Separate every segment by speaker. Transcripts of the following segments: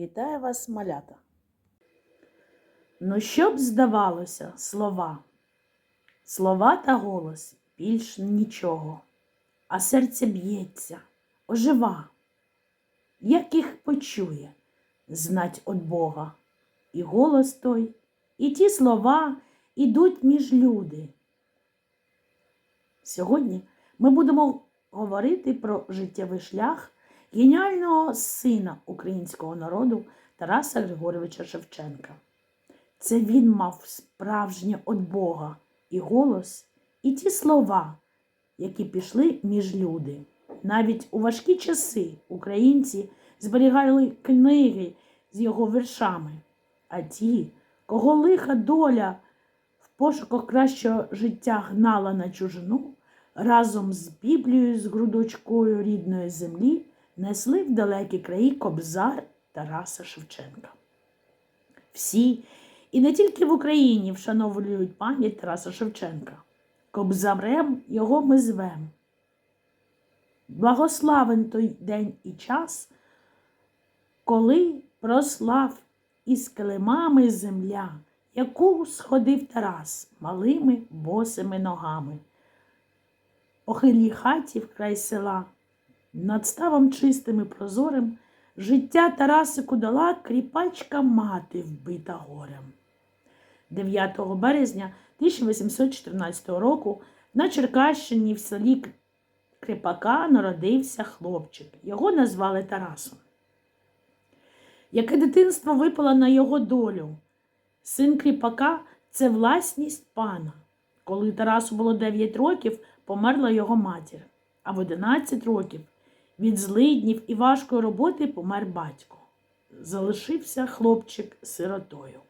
Speaker 1: Вітаю вас, малята. Ну, що б здавалося, слова, слова та голос більш нічого, а серце б'ється, ожива. Як їх почує, знать от Бога, і голос той, і ті слова ідуть між люди. Сьогодні ми будемо говорити про життєвий шлях геніального сина українського народу Тараса Григоровича Шевченка. Це він мав справжнє от Бога і голос, і ті слова, які пішли між люди. Навіть у важкі часи українці зберігали книги з його віршами, а ті, кого лиха доля в пошуках кращого життя гнала на чужину, разом з Біблією з грудочкою рідної землі несли в далекі краї кобзар Тараса Шевченка. Всі, і не тільки в Україні, вшановлюють пам'ять Тараса Шевченка. Кобзарем його ми звем. Благославен той день і час, коли прослав із килимами земля, яку сходив Тарас малими босими ногами. По хилій хаті в край села, над ставом чистим і прозорим, життя Тарасику дала кріпачка мати вбита горем. 9 березня 1814 року на Черкащині в селі Кріпака народився хлопчик. Його назвали Тарасом. Яке дитинство випало на його долю? Син кріпака це власність пана. Коли Тарасу було 9 років, померла його матір, а в 11 років від злиднів і важкої роботи помер батько. Залишився хлопчик сиротою.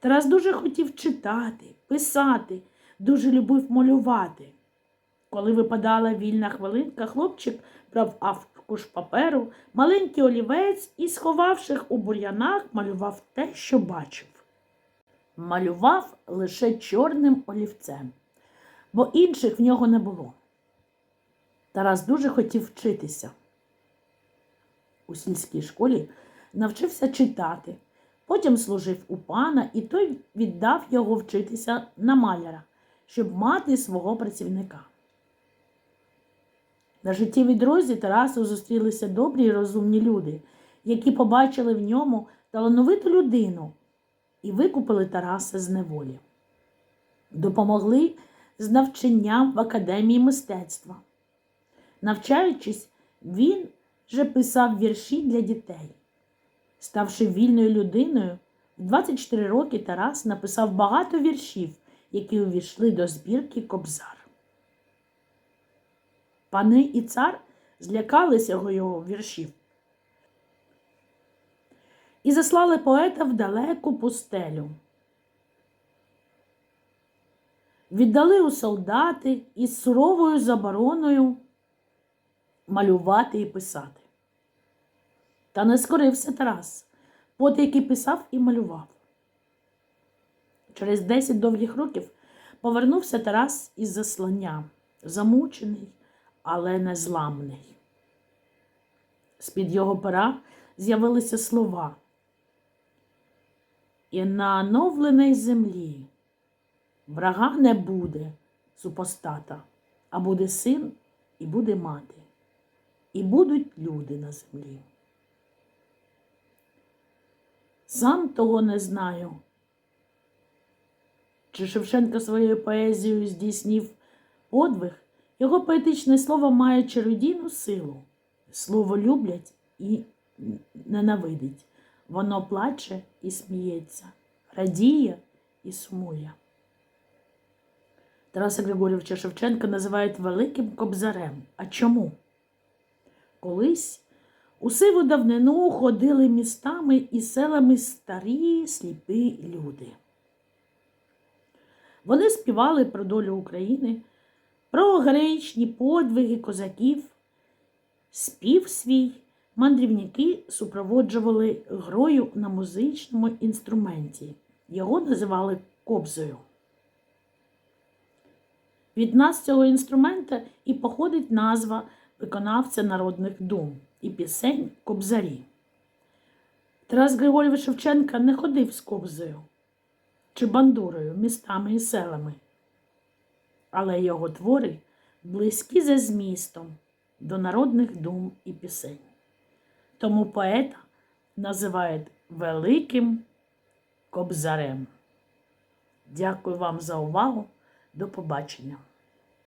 Speaker 1: Тарас дуже хотів читати, писати, дуже любив малювати. Коли випадала вільна хвилинка, хлопчик брав аркуш паперу, маленький олівець і, сховавши у бур'янах, малював те, що бачив. Малював лише чорним олівцем, бо інших в нього не було. Тарас дуже хотів вчитися. У сільській школі навчився читати, потім служив у пана, і той віддав його вчитися на маляра, щоб мати свого працівника. На життєвій дорозі Тарасу зустрілися добрі й розумні люди, які побачили в ньому талановиту людину і викупили Тараса з неволі. Допомогли з навчанням в академії мистецтва. Навчаючись, він вже писав вірші для дітей. Ставши вільною людиною, в 24 роки Тарас написав багато віршів, які увійшли до збірки Кобзар. Пани і цар злякалися його віршів і заслали поета в далеку пустелю. Віддали у солдати із суровою забороною малювати і писати. Та не скорився Тарас, потайки писав і малював. Через 10 довгих років повернувся Тарас із заслання, замучений, але незламний. З-під його пера з'явилися слова. І на оновленій землі врага не буде супостата, а буде син і буде мати, і будуть люди на землі. Сам того не знаю. Чи Шевченко своєю поезією здійснив подвиг, його поетичне слово має чародійну силу. Слово люблять і ненавидить. Воно плаче і сміється, радіє і сумує. Тараса Григорьовича Шевченка називають Великим Кобзарем. А чому? Колись у сиву давнину ходили містами і селами старі сліпі люди. Вони співали про долю України, про героїчні подвиги козаків, спів свій мандрівники супроводжували грою на музичному інструменті. Його називали кобзою. Від нас цього інструмента і походить назва виконавця народних дум і пісень кобзарі. Тарас Григорьович Шевченка не ходив з кобзою чи бандурою містами і селами, але його твори близькі за змістом до народних дум і пісень. Тому поета називають великим кобзарем. Дякую вам за увагу. До побачення.